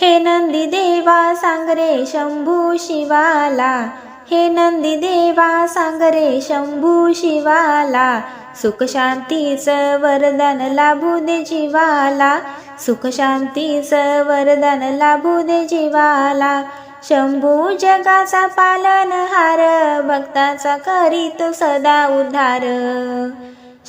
हे नंदी देवा सांग रे शंभू शिवाला. हे नंदी देवा सांग रे शंभू शिवाला. सुख शांतीचं वरदान लाभू दे जीवाला. सुख शांतीचं वरदान लाभू दे जीवाला. शंभू जगाचा पालन हार भक्ताचा करीत सदा उद्धार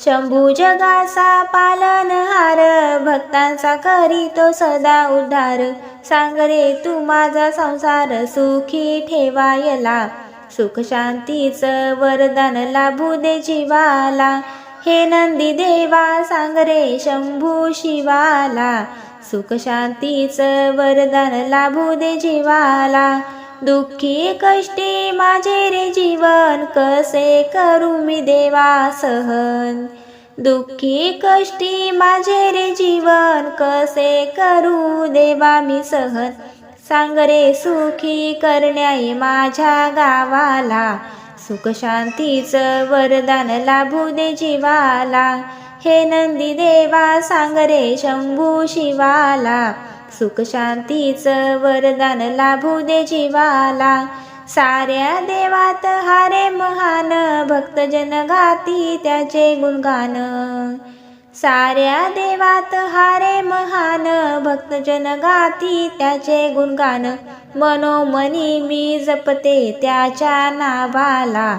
शंभू जगाचा पालनहार भक्तांचा करीतो सदा उद्धार. सांग रे तू माझा संसार सुखी ठेवायला. सुख शांतीचं वरदान लाभू दे जीवाला. हे नंदी देवा सांग रे शंभू शिवाला. सुख शांतीचं वरदान लाभू दे जीवाला. दुःखी कष्टी माझे रे जीवन कसे करू मी देवा सहन? दुःखी कष्टी माझे रे जीवन कसे करू देवा मी सहन? सांग रे सुखी करण्याई माझ्या गावाला सुख शांतीचं वरदान लाभू दे जीवाला. हे नंदी देवा सांग रे शंभू शिवाला सुखशांतीच वरदान लाभू दे जीवाला. साऱ्या देवात हारे महान भक्तजन गाती त्याचे गुणगान. साऱ्या देवात हारे महान भक्तजन गाती त्याचे गुणगान. मनोमनी मी जपते त्याच्या नावाला.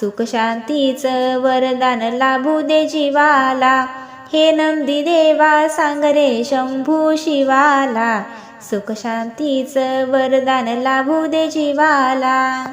सुखशांतीचं वरदान लाभू दे जीवाला. हे नंदी देवा सांग रे शंभू शिवाला. सुखशांतीचं वरदान लाभू दे जीवाला.